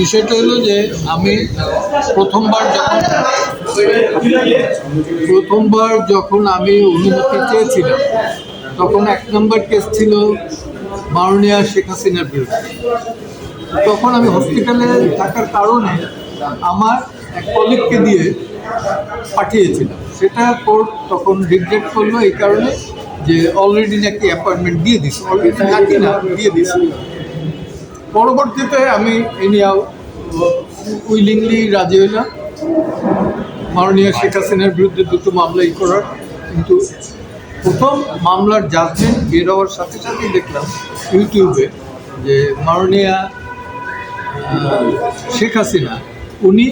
বিষয়টা হলো যে আমি প্রথমবার যখন প্রথমবার যখন আমি অনুমতি চেয়েছিলাম, তখন এক নম্বর কেস ছিল মাননীয় শেখ হাসিনার বিরুদ্ধে। তখন আমি হসপিটালে থাকার কারণে আমার এক কলিগকে দিয়ে পাঠিয়েছিলাম। সেটা কোর্ট তখন রিগ্রেট করল এই কারণে যে অলরেডি নাকি অ্যাপয়েন্টমেন্ট দিয়ে দিস অলরেডি নাকি না, দিয়ে দিস পরবর্তীতে আমি এনিয়াও উইলিংলি রাজি হইলাম। মাননীয় শেখ হাসিনার বিরুদ্ধে দুটো মামলাই করার। কিন্তু প্রথম মামলার জাজমেন্ট বের হওয়ার সাথে সাথেই দেখলাম ইউটিউবে যে মাননীয়া শেখ হাসিনা, উনি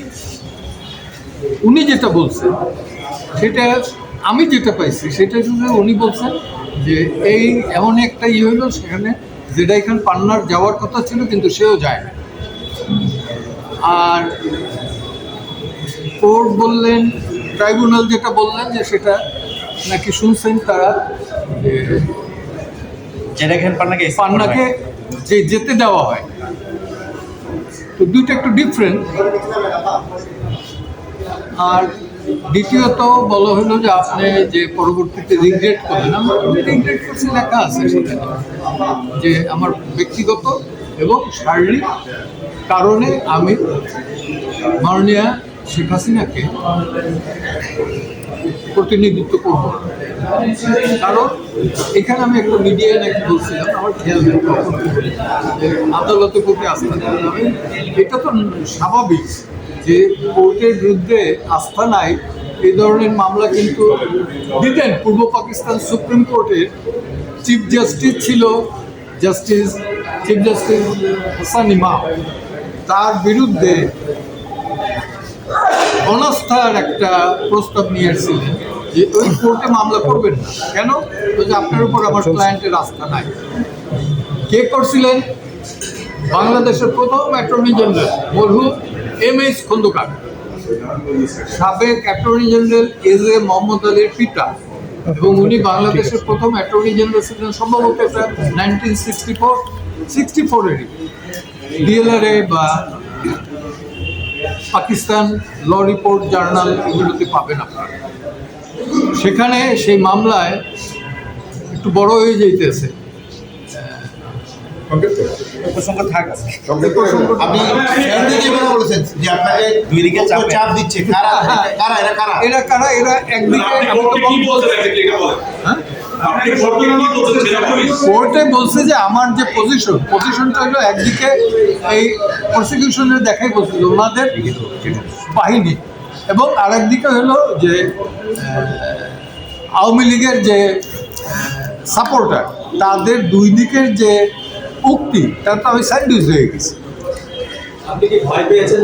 উনি যেটা বলছেন, সেটা আমি যেটা পাইছি, সেটা শুধু উনি বলছেন যে এই এমন একটা ইয়ে হলো সেখানে যেটা এখানে পান্নার যাওয়ার কথা ছিল কিন্তু সেও যায় না। আর কোর্ট বললেন ট্রাইব্যুনাল যেটা বললেন যে সেটা নাকি শুনছেন তারা যেটা এখানে পান্নাকে পান্নাকে যে যেতে দেওয়া হয়। তো দুইটা একটু ডিফারেন্ট আর দ্বিতীয়ত বলা হলো যে আপনি যে পরবর্তীতে রিগ্রেট করলেন আমার রিগ্রেট করছি লেখা আছে সেখানে, যে আমার ব্যক্তিগত এবং শারীরিক কারণে আমি মাননীয়া শেখ হাসিনাকে প্রতিনিধিত্ব করব। কারণ এখানে আমি একটা মিডিয়ায় নাকি বলছিলাম, আমার খেয়াল আদালতের প্রতি আস্থা এটা তো স্বাভাবিক। যে কোর্টের বিরুদ্ধে আস্থা নাই, এই ধরনের মামলা কিন্তু দিতেন। পূর্ব পাকিস্তান সুপ্রিম কোর্টের চিফ জাস্টিস ছিল justice, chief justice Hasan Imam. তার বিরুদ্ধে অনাস্থার একটা প্রস্তাব নিয়ে এসেছিলেন যে ওই কোর্টে মামলা করবেন না। কেন? ওই যে আপনার উপর আমার ক্লায়েন্টের আস্থা নাই। কে করছিলেন? বাংলাদেশের প্রথম অ্যাটর্নি জেনারেল মরহুম এম এস খন্দকার। সাবেক attorney general A J A Mohammad আলীর পিতা এবং উনি বাংলাদেশের প্রথম অ্যাটর্নি জেনারেল ছিলেন সম্ভবত এটা নাইনটিন সিক্সটি ফোর, সিক্সটি ফোরেরই ডিএলআরএ বা পাকিস্তান ল রিপোর্ট জার্নাল এগুলোতে পাবেন আপনারা। সেখানে সেই মামলায় একটু বড় হয়ে যাইতেছে। প্রসঙ্গ থাক আপনি বলেছেন? যে আপনাকে দুই দিকে চাপ। দিচ্ছে? কারা? কারা? এরা কারা? এরা কারা? এরা একদিকে কি বলছেন? এটা বলেন? হ্যাঁ? কোর্টে বলছে যে আমার যে পজিশন পজিশনটা হলো একদিকে এই প্রসিকিউশনের দেখাই বলছে যে ওনাদের বাহিনী। এবং আরেকদিকে হলো যে আওয়ামী লীগের যে সাপোর্টার তাদের দুই দিকের যে উক্তি তার তো আমি স্যান্ডউইচ হয়ে গেছি। আপনি ভয় পেয়েছেন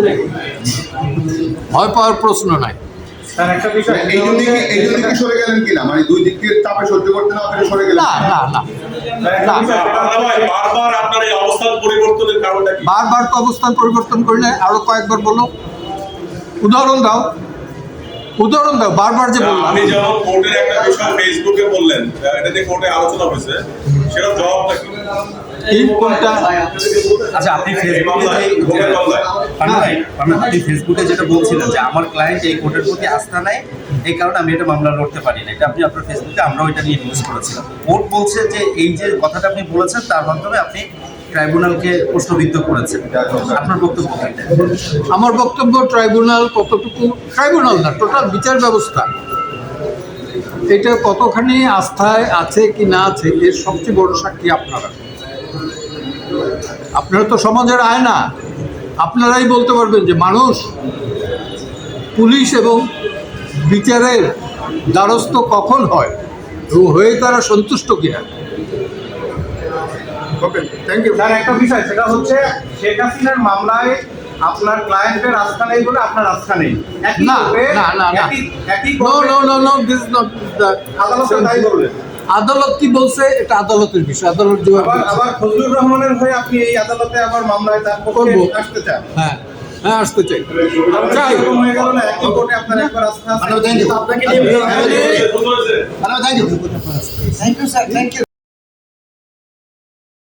ভয় পাওয়ার প্রশ্ন নাই। মানে না না না না। না। বারবার আপনার এই অবস্থান পরিবর্তনের কারণটা বারবার তো অবস্থান পরিবর্তন করলে আরও কয়েকবার বলো। উদাহরণ দাও। উদাহরণ দাও বারবার যে বললাম। আপনি যেমন কোর্টের একটা বিষয় ফেসবুকে বললেন এটা নিয়ে কোর্টে আলোচনা হয়েছে সেটা জবাবটা কি? এই কোনটা? আচ্ছা আপনি ফেসবুকে আপনি ফেসবুকে যেটা বলছিলেন যে আমার ক্লায়েন্ট এই কোর্টের প্রতি আস্থা নাই এই কারণে আমি এটা মামলা লড়তে পারি না এটা আপনি আপনার ফেসবুকে আমরাও এটা নিয়ে নিউজ করেছিলাম। কোর্ট বলছে যে এই যে কথাটা আপনি বলেছেন তার মাধ্যমে আপনি ট্রাইব্যুনালকে প্রশ্নবিদ্ধ করেছেন। আপনার বক্তব্য আমার বক্তব্য ট্রাইব্যুনাল কতটুকু? ট্রাইব্যুনাল না টোটাল বিচার ব্যবস্থা। এটা কতখানি আস্থায় আছে কি না আছে এর সবচেয়ে বড় সাক্ষী আপনারা। আপনারা তো সমাজের আয়না। আপনারাই বলতে পারবেন যে মানুষ পুলিশ এবং বিচারের দ্বারস্থ কখন হয় এবং হয়ে তারা সন্তুষ্ট কিনা? ওকে থ্যাংক ইউ স্যার একটা বিষয় সেটা হচ্ছে শেখ হাসিনার মামলায় আপনার ক্লায়েন্টের আস্থা নেই বলে আপনার আস্থা নেই। একই না না না না। একই- একই no no no no this not আদালত তাই বললেন আদালত কি বলছে এটা আদালতের বিষয় আদালত জবাব আবার ফজলুর রহমানের হয়ে আপনি এই আদালতে আবার মামলায় তার পক্ষে করব। আসতে চান হ্যাঁ হ্যাঁ আসতে চাই চাই হয়ে গেল না একই কোর্টে আপনার একবার আস্থা থ্যাংক ইউ আপনাকে you thank you sir thank you